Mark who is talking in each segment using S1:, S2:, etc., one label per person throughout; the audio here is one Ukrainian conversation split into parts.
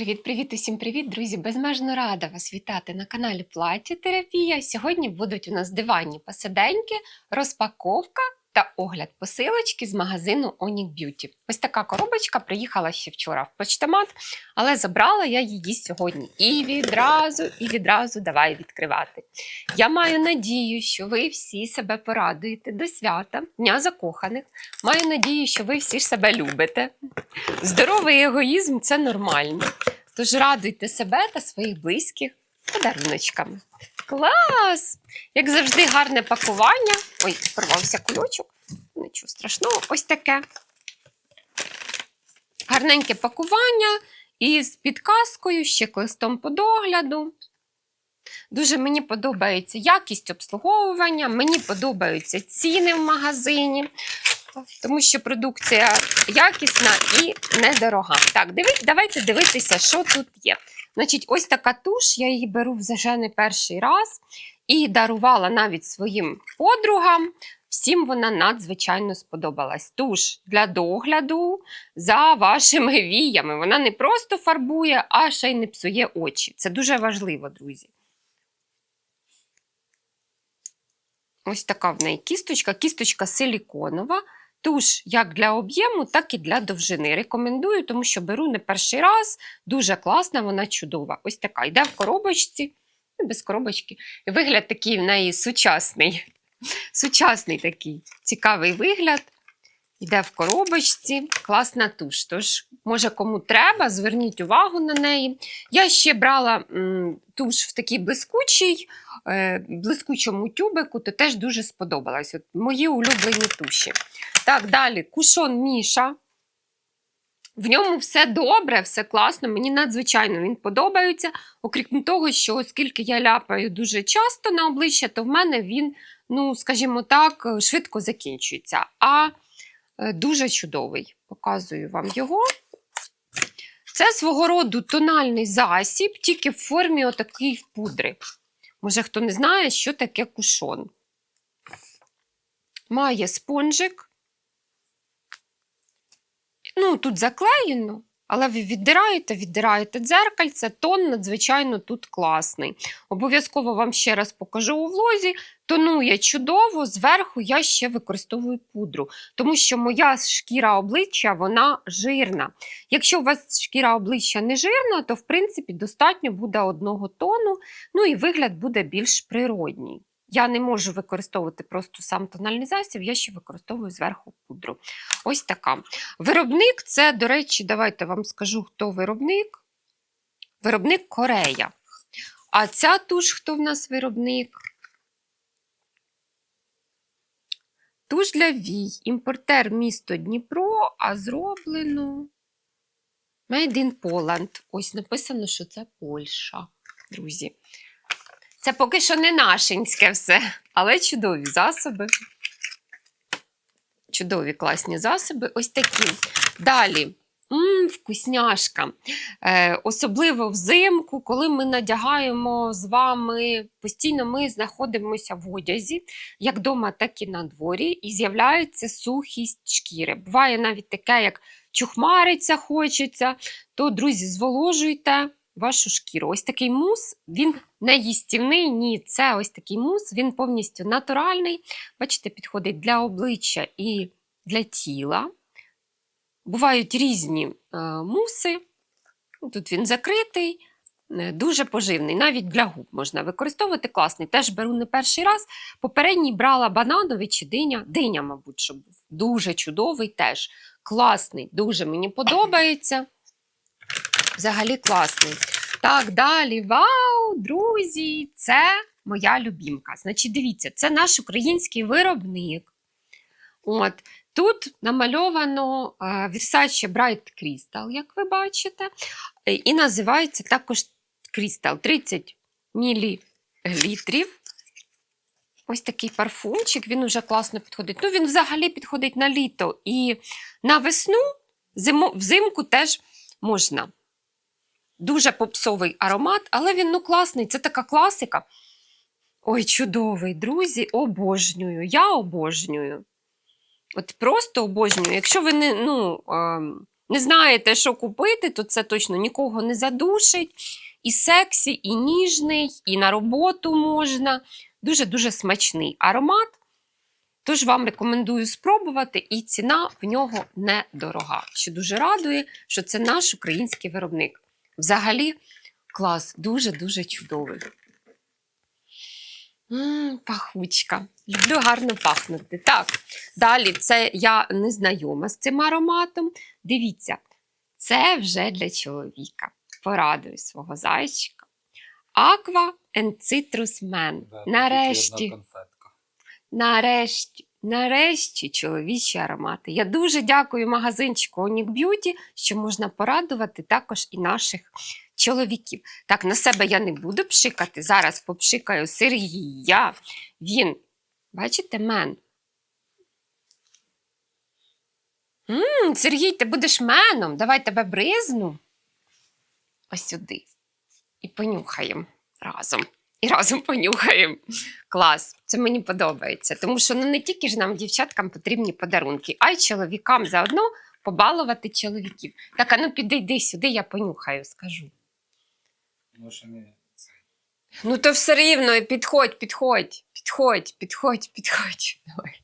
S1: Привіт-привіт, усім привіт, друзі! Безмежно рада вас вітати на каналі Плаття-терапія. Сьогодні будуть у нас диванні посиденьки, розпаковка та огляд посилочки з магазину Onic Beauty. Ось така коробочка приїхала ще вчора в почтомат, але забрала я її сьогодні. І відразу, і відразу давай відкривати. Я маю надію, що ви всі себе порадуєте до свята, Дня закоханих. Маю надію, що ви всі себе любите. Здоровий егоїзм це нормально. Тож радуйте себе та своїх близьких подаруночками. Клас! Як завжди, гарне пакування. Ой, порвався кульочок. Нічого страшного, ось таке. Гарненьке пакування із підказкою, ще листом по догляду. Дуже мені подобається якість обслуговування, мені подобаються ціни в магазині, тому що продукція якісна і недорога. Так, давайте дивитися, що тут є. Значить, ось така туш, я її беру вже не перший раз і дарувала навіть своїм подругам. Всім вона надзвичайно сподобалась. Туш для догляду за вашими віями. Вона не просто фарбує, а ще й не псує очі. Це дуже важливо, друзі. Ось така в неї кісточка, кісточка силіконова. Туш як для об'єму, так і для довжини. Рекомендую, тому що беру не перший раз. Дуже класна, вона чудова. Ось така. Йде в коробочці, ну, без коробочки. Вигляд такий в неї сучасний. Сучасний такий цікавий вигляд. Йде в коробочці, класна туш. Тож, може, кому треба, зверніть увагу на неї. Я ще брала м, туш в такій блискучій, е, блискучому тюбику, то теж дуже сподобалось. От мої улюблені туші. Так, далі кушон Міша. В ньому все добре, все класно, мені надзвичайно він подобається. Окрім того, що оскільки я ляпаю дуже часто на обличчя, то в мене він, ну, скажімо так, швидко закінчується. А е, дуже чудовий. Показую вам його. Це свого роду тональний засіб, тільки в формі отакої пудри. Може, хто не знає, що таке кушон. Має спонжик. Ну, тут заклеєно, але ви віддираєте, віддираєте дзеркальце, тон надзвичайно тут класний. Обов'язково вам ще раз покажу у влозі. Тонує чудово, зверху я ще використовую пудру, тому що моя шкіра обличчя вона жирна. Якщо у вас шкіра обличчя не жирна, то в принципі достатньо буде одного тону, ну і вигляд буде більш природній. Я не можу використовувати просто сам тональний засіб, я ще використовую зверху пудру. Ось така. Виробник це, до речі, давайте вам скажу, хто виробник. Виробник Корея. А ця туш, хто в нас виробник? Туш для вій. Імпортер місто Дніпро, а зроблено Made in Poland. Ось написано, що це Польща, друзі. Це поки що не нашинське все, але чудові засоби. Чудові класні засоби. Ось такі. Далі. Мм, вкусняшка. Е, особливо взимку, коли ми надягаємо з вами, постійно ми знаходимося в одязі, як вдома, так і на дворі, і з'являється сухість шкіри. Буває навіть таке, як чухмариться хочеться, то, друзі, зволожуйте вашу шкіру. Ось такий мус, він не їстівний, ні, це ось такий мус, він повністю натуральний. Бачите, підходить для обличчя і для тіла. Бувають різні е, муси. Тут він закритий, е, дуже поживний. Навіть для губ можна використовувати класний. Теж беру не перший раз. Попередній брала банановий чи диня. Диня, мабуть, що був. Дуже чудовий теж. Класний, дуже мені подобається. Взагалі класний. Так, далі. Вау, друзі! Це моя любімка. Значить, дивіться, це наш український виробник. От. Тут намальовано е, Versace Bright Crystal, як ви бачите. Е, І називається також Crystal 30 мл. Ось такий парфумчик, він уже класно підходить. Ну, він взагалі підходить на літо і на весну, взимку теж можна. Дуже попсовий аромат, але він ну класний. Це така класика. Ой, чудовий, друзі, обожнюю. Я обожнюю. От просто обожнюю. Якщо ви не, ну, не знаєте, що купити, то це точно нікого не задушить. І сексі, і ніжний, і на роботу можна. Дуже-дуже смачний аромат. Тож вам рекомендую спробувати, і ціна в нього недорога, що дуже радує, що це наш український виробник. Взагалі, клас, дуже-дуже чудовий. М, пахучка. Люблю гарно пахнути. Так, далі це я не знайома з цим ароматом. Дивіться, це вже для чоловіка. Порадую свого зайчика. Aqua and Citrus Man.
S2: Да,
S1: Нарешті. Нарешті, нарешті чоловічі аромати. Я дуже дякую магазинчику Onic Beauty, що можна порадувати також і наших чоловіків. Так, на себе я не буду пшикати. Зараз попшикаю Сергія. Він, бачите, мен. М, Сергій, ти будеш меном. Давай тебе бризну. Ось сюди. І понюхаємо разом. І разом понюхаємо. Клас, це мені подобається. Тому що ну, не тільки ж нам, дівчаткам, потрібні подарунки, а й чоловікам заодно побалувати чоловіків. Так, а ну підійди сюди, я понюхаю, скажу.
S2: Може не.
S1: Ну, то все рівно, підходь, підходь, підходь, підходь, підходь. Давай.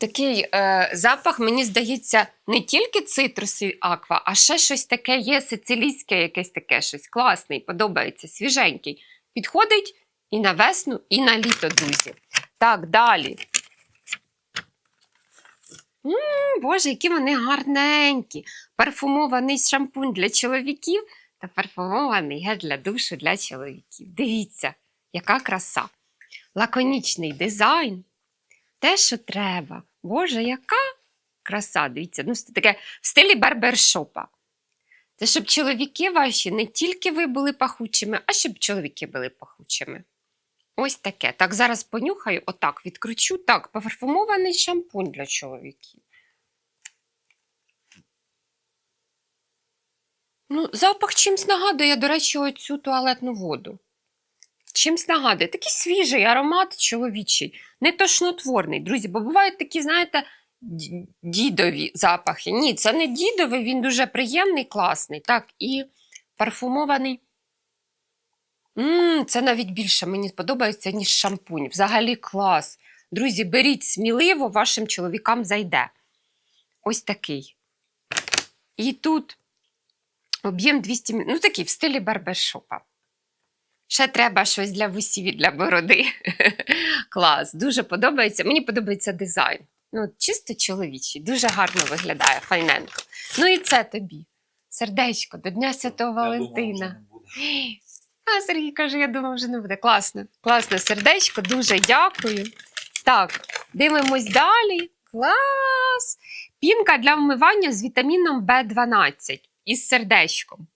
S1: Такий е, запах, мені здається, не тільки цитрусові аква, а ще щось таке є сицилійське, якесь таке щось класний, подобається, свіженький. Підходить і на весну, і на літо, друзі. Так, далі. м Боже, які вони гарненькі. Парфумований шампунь для чоловіків та парфумований гель для душу для чоловіків. Дивіться, яка краса. Лаконічний дизайн. Те, що треба. Боже, яка краса. Дивіться, ну, це таке в стилі барбершопа. Це щоб чоловіки ваші не тільки ви були пахучими, а щоб чоловіки були пахучими. Ось таке. Так, зараз понюхаю, отак відкручу. Так, парфумований шампунь для чоловіків. Ну, запах чимсь нагадує, до речі, оцю туалетну воду. Чимсь нагадує. Такий свіжий аромат чоловічий, не тошнотворний, друзі, бо бувають такі, знаєте, дідові запахи. Ні, це не дідовий, він дуже приємний, класний. Так, і парфумований. м це навіть більше мені подобається, ніж шампунь. Взагалі клас. Друзі, беріть сміливо, вашим чоловікам зайде. Ось такий. І тут об'єм 200 мл. Ну, такий в стилі барбершопа. Ще треба щось для вусів і для бороди. Клас, дуже подобається. Мені подобається дизайн. Ну, чисто чоловічий, дуже гарно виглядає, файненько. Ну і це тобі. Сердечко до Дня Святого Валентина. А Сергій каже, я думав, вже не буде. Класно. Класне сердечко, дуже дякую. Так, дивимось далі. Клас! Пінка для вмивання з вітаміном В12 із сердечком.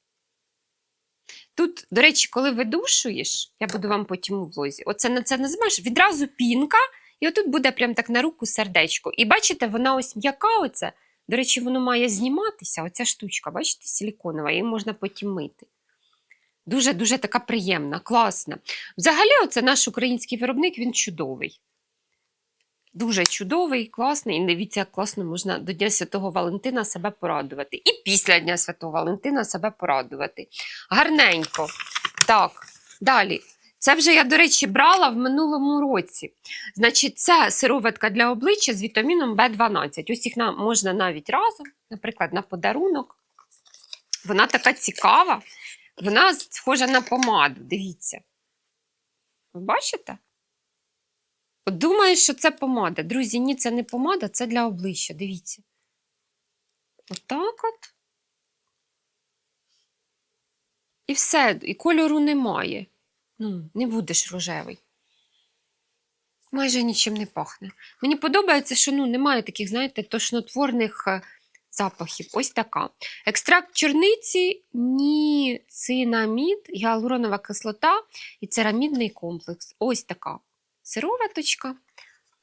S1: Тут, до речі, коли видушуєш, я буду вам потім у влозі, оце на це називаєш відразу пінка, і отут буде прям так на руку сердечко. І бачите, вона ось м'яка оце. До речі, воно має зніматися, оця штучка, бачите, силіконова, її можна потім мити. Дуже-дуже така приємна, класна. Взагалі, оце наш український виробник, він чудовий. Дуже чудовий, класний. І дивіться, як класно можна до Дня Святого Валентина себе порадувати. І після Дня Святого Валентина себе порадувати. Гарненько. Так, далі. Це вже я, до речі, брала в минулому році. Значить, це сироватка для обличчя з вітаміном В12. Ось їх можна навіть разом, наприклад, на подарунок. Вона така цікава. Вона схожа на помаду. Дивіться. Ви бачите? Думаю, що це помада. Друзі, ні, це не помада, це для обличчя. Дивіться. Отак от. І все, і кольору немає. Ну, не будеш рожевий. Майже нічим не пахне. Мені подобається, що ну, немає таких, знаєте, тошнотворних е, запахів. Ось така. Екстракт чорниці, ніцинамід, гіалуронова кислота і церамідний комплекс. Ось така сироваточка.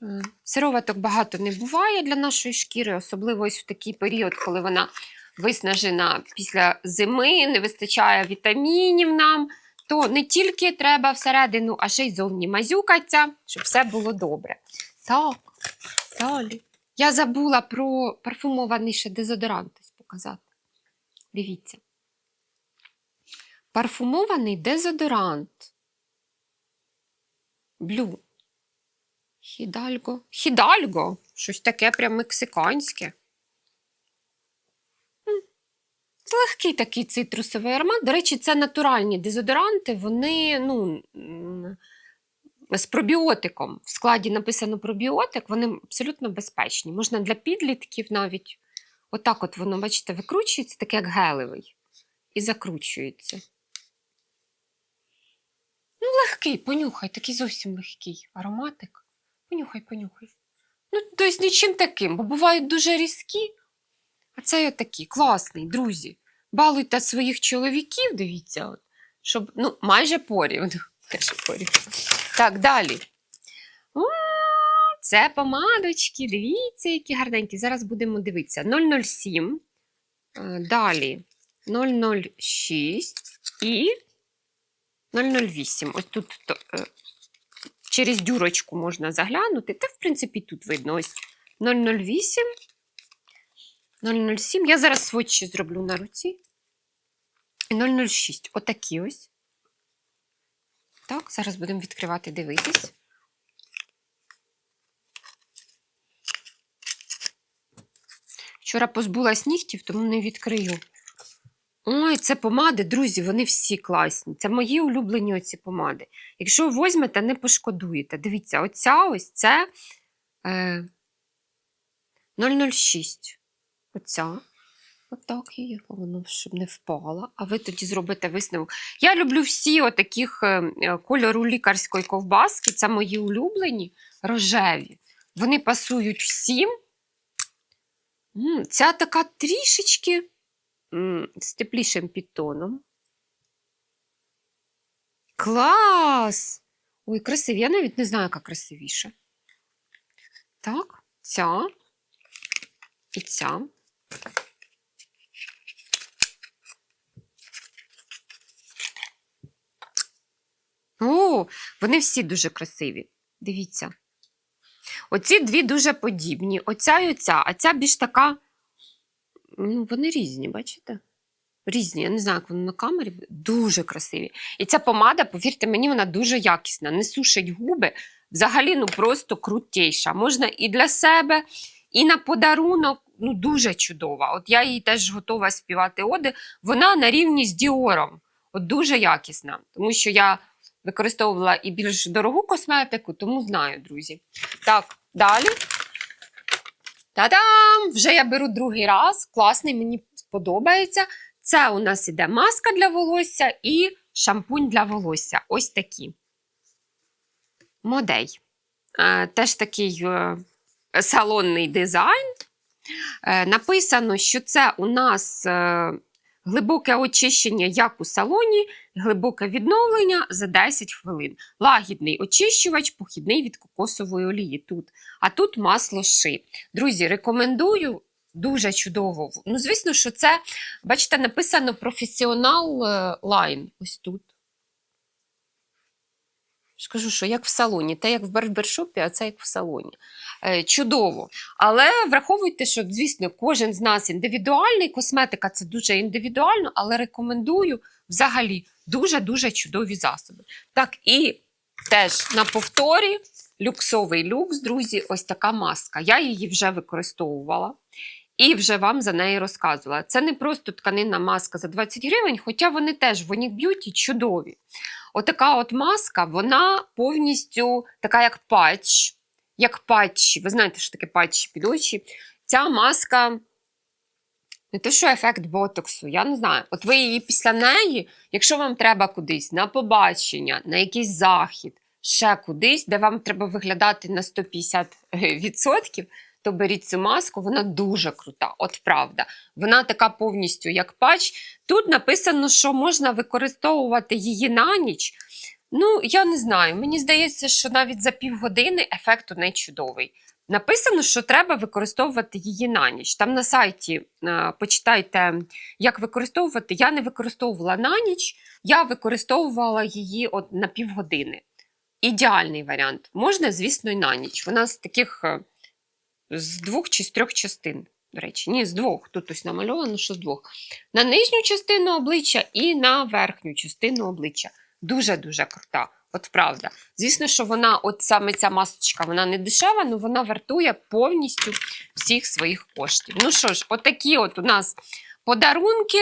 S1: Е, Сироваток багато не буває для нашої шкіри, особливо ось в такий період, коли вона виснажена після зими, не вистачає вітамінів нам, то не тільки треба всередину, а ще й зовні мазюкаться, щоб все було добре. Так, далі. Я забула про парфумований ще дезодорант показати. Дивіться. Парфумований дезодорант. Блю. Хідальго. Хідальго. Щось таке прям мексиканське. Легкий такий цитрусовий аромат. До речі, це натуральні дезодоранти, вони ну, з пробіотиком. В складі написано пробіотик, вони абсолютно безпечні. Можна для підлітків навіть. Отак от воно, бачите, викручується, таке як гелевий, і закручується. Ну, легкий, понюхай, такий зовсім легкий ароматик. Понюхай, понюхай. Ну, тобто нічим таким, бо бувають дуже різкі, а цей отакий, класний, друзі. Балуйте своїх чоловіків, дивіться, от, щоб, ну, майже порівну. Майже порівну. Так, далі. О, це помадочки, дивіться, які гарненькі. Зараз будемо дивитися. 007. е, Далі 006 і 008. Ось тут е, через дюрочку можна заглянути. Та, в принципі, тут видно ось 008, 007. Я зараз сводчі зроблю на руці. І 006. Отакі ось. Так, зараз будемо відкривати, дивитись. Вчора позбулась нігтів, тому не відкрию. Ой, це помади, друзі, вони всі класні. Це мої улюблені оці помади. Якщо ви візьмете, не пошкодуєте. Дивіться, оця ось це е, 006. Оця. Отак її, воно, щоб не впала. А ви тоді зробите висновок. Я люблю всі отаких е, е, кольору лікарської ковбаски. Це мої улюблені рожеві. Вони пасують всім. Ця така трішечки з теплішим підтоном. Клас! Ой, красиві. Я навіть не знаю, яка красивіша. Так, ця і ця. О, вони всі дуже красиві. Дивіться. Оці дві дуже подібні. Оця і оця, а ця більш така. Ну, вони різні, бачите? Різні, я не знаю, як вони на камері. Дуже красиві. І ця помада, повірте мені, вона дуже якісна. Не сушить губи. Взагалі, ну просто крутейша. Можна і для себе, і на подарунок. Ну, дуже чудова. От я їй теж готова співати оди. Вона на рівні з Діором. От дуже якісна. Тому що я використовувала і більш дорогу косметику, тому знаю, друзі. Так, далі. Та-дам! Вже я беру другий раз. Класний, мені сподобається. Це у нас іде маска для волосся і шампунь для волосся. Ось такі. Модей. Е, теж такий е, салонний дизайн. Е, написано, що це у нас глибоке очищення, як у салоні, глибоке відновлення за 10 хвилин. Лагідний очищувач, похідний від кокосової олії. Тут. А тут масло ши. Друзі, рекомендую. Дуже чудово. Ну, звісно, що це, бачите, написано професіонал е, лайн. Ось тут. Скажу, що як в салоні, те як в барбершопі, а це як в салоні. Е, чудово. Але враховуйте, що, звісно, кожен з нас індивідуальний. Косметика це дуже індивідуально, але рекомендую взагалі дуже-дуже чудові засоби. Так, і теж на повторі люксовий люкс, друзі, ось така маска. Я її вже використовувала. І вже вам за неї розказувала. Це не просто тканинна маска за 20 гривень, хоча вони теж в Unique Beauty чудові. Отака от маска, вона повністю така, як патч, як патчі. Ви знаєте, що таке патчі під очі. Ця маска не те, що ефект ботоксу, я не знаю. От ви її після неї, якщо вам треба кудись на побачення, на якийсь захід, ще кудись, де вам треба виглядати на 150%, то беріть цю маску, вона дуже крута, от правда. Вона така повністю як патч. Тут написано, що можна використовувати її на ніч. Ну, я не знаю. Мені здається, що навіть за півгодини ефект у неї чудовий. Написано, що треба використовувати її на ніч. Там на сайті е, почитайте, як використовувати. Я не використовувала на ніч, я використовувала її от на півгодини. Ідеальний варіант. Можна, звісно, і на ніч. Вона з таких е, з двох чи з трьох частин. До речі, ні, з двох. Тут ось намальовано, що з двох. На нижню частину обличчя і на верхню частину обличчя. Дуже-дуже крута. От правда. Звісно, що вона, от саме ця масочка, вона не дешева, але вона вартує повністю всіх своїх коштів. Ну що ж, отакі от у нас подарунки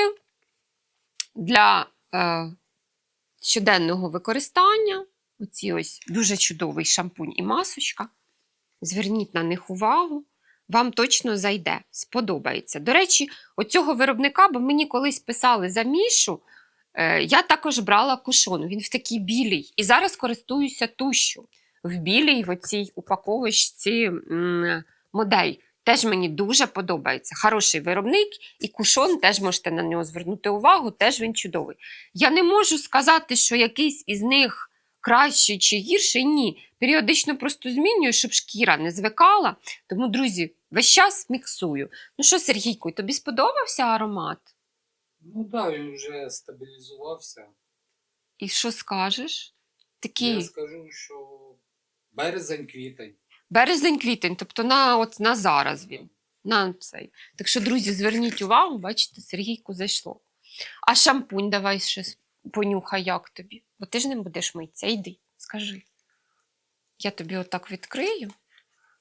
S1: для е, щоденного використання. Оці ось дуже чудовий шампунь і масочка. Зверніть на них увагу. Вам точно зайде, сподобається. До речі, оцього виробника, бо мені колись писали за Мішу, е, я також брала кушон. Він в такій білій. І зараз користуюся тушю в білій в оцій упаковочці модель. Теж мені дуже подобається. Хороший виробник, і кушон теж можете на нього звернути увагу, теж він чудовий. Я не можу сказати, що якийсь із них кращий чи гірший. Ні. Періодично просто змінюю, щоб шкіра не звикала. Тому, друзі, весь час міксую. Ну що, Сергійко, тобі сподобався аромат?
S2: Ну так, да, він вже стабілізувався.
S1: І що скажеш? Такий
S2: Я скажу, що березень-квітень.
S1: березень-квітень, тобто на, от, на зараз він. На цей. Так що, друзі, зверніть увагу, бачите, Сергійку зайшло. А шампунь давай ще понюхай, як тобі. Бо ти ж не будеш митися. Йди, скажи. Я тобі отак відкрию.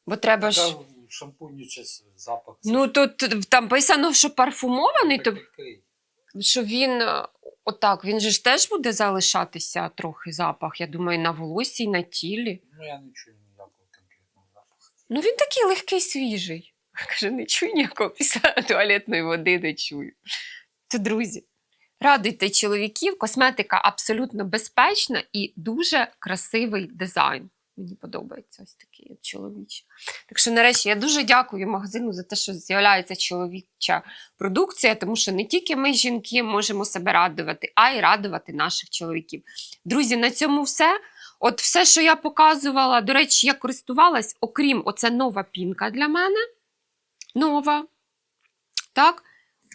S1: Бо треба ж.
S2: Така в шампуні запах.
S1: Ну, тут там писано, що парфумований, то
S2: відкрий.
S1: що він е, отак, він же ж теж буде залишатися трохи запах, я думаю, на волосі, і на тілі.
S2: Ну я не чую ніякого конкретного запаху.
S1: Ну, він такий легкий, свіжий. Каже, не чую ніякого після туалетної води не чую. То, друзі, радуйте чоловіків, косметика абсолютно безпечна і дуже красивий дизайн. Мені подобається ось такий чоловічий. Так що, нарешті, я дуже дякую магазину за те, що з'являється чоловіча продукція, тому що не тільки ми, жінки, можемо себе радувати, а й радувати наших чоловіків. Друзі, на цьому все. От все, що я показувала, до речі, я користувалась, окрім оце нова пінка для мене. Нова. Так.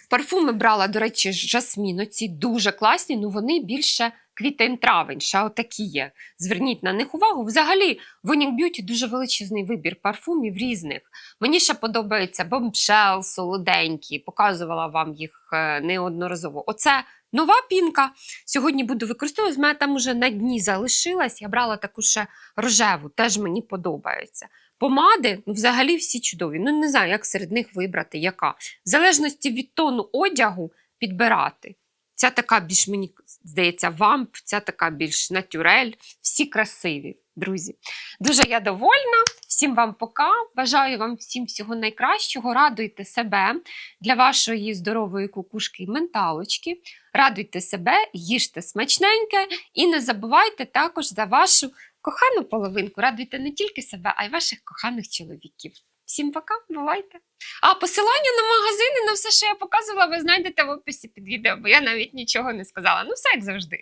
S1: Парфуми брала, до речі, жасмін. Оці дуже класні, ну вони більше квітень-травень, ще отакі є. Зверніть на них увагу. Взагалі, в Unique Beauty дуже величезний вибір парфумів різних. Мені ще подобається бомбшел, солоденькі, показувала вам їх е, неодноразово. Оце нова пінка. Сьогодні буду використовувати. В мене там уже на дні залишилась. Я брала таку ще рожеву, теж мені подобається. Помади, ну, взагалі всі чудові. Ну, не знаю, як серед них вибрати, яка. В залежності від тону одягу підбирати. Ця така більш, мені здається, вамп, ця така більш натюрель. Всі красиві, друзі. Дуже я довольна. Всім вам пока. Бажаю вам всім всього найкращого. Радуйте себе для вашої здорової кукушки і менталочки. Радуйте себе, їжте смачненьке і не забувайте також за вашу кохану половинку. Радуйте не тільки себе, а й ваших коханих чоловіків. Всім пока, бувайте! А посилання на магазини, на все, що я показувала, ви знайдете в описі під відео, бо я навіть нічого не сказала. Ну, все як завжди.